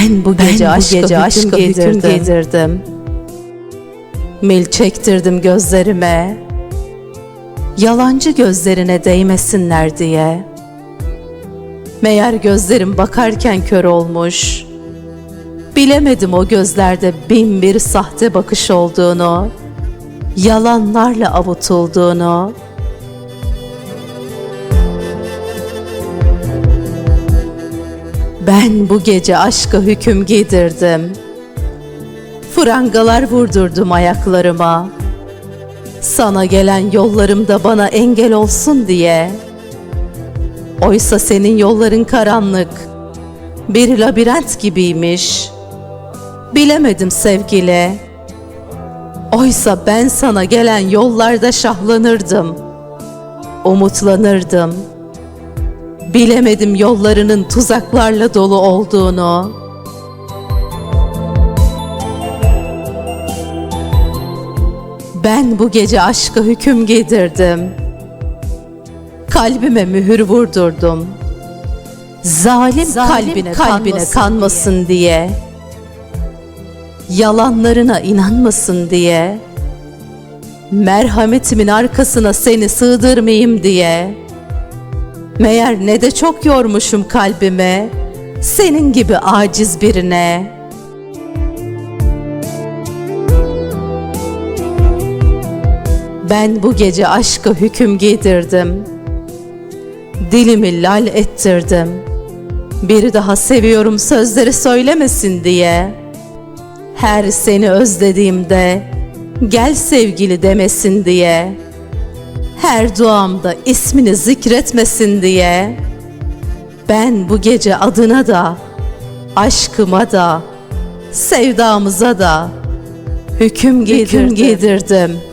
Ben bu gece bu aşka, gece hüküm aşka hüküm giydirdim. giydirdim. Mil çektirdim gözlerime. Yalancı gözlerine değmesinler diye. Meğer gözlerim bakarken kör olmuş. Bilemedim o gözlerde bin bir sahte bakış olduğunu. Yalanlarla avutulduğunu. Ben bu gece aşka hüküm giydirdim. Fırangalar vurdurdum ayaklarıma. Sana gelen yollarımda bana engel olsun diye. Oysa senin yolların karanlık. Bir labirent gibiymiş. Bilemedim sevgili. Oysa ben sana gelen yollarda şahlanırdım. Umutlanırdım. Bilemedim yollarının tuzaklarla dolu olduğunu. Ben bu gece aşka hüküm giydirdim. Kalbime mühür vurdurdum. Zalim, Zalim kalbine, kalbine kanmasın diye. Yalanlarına inanmasın diye. Merhametimin arkasına seni sığdırmayayım diye. Meğer ne de çok yormuşum kalbime. Senin gibi aciz birine. Ben bu gece aşka hüküm giydirdim. Dilimi lal ettirdim. Bir daha seviyorum sözleri söylemesin diye. Her seni özlediğimde gel sevgili demesin diye. Her duamda ismini zikretmesin diye. Ben bu gece adına da, aşkıma da, sevdamıza da hüküm giydirdim. Hüküm giydirdim.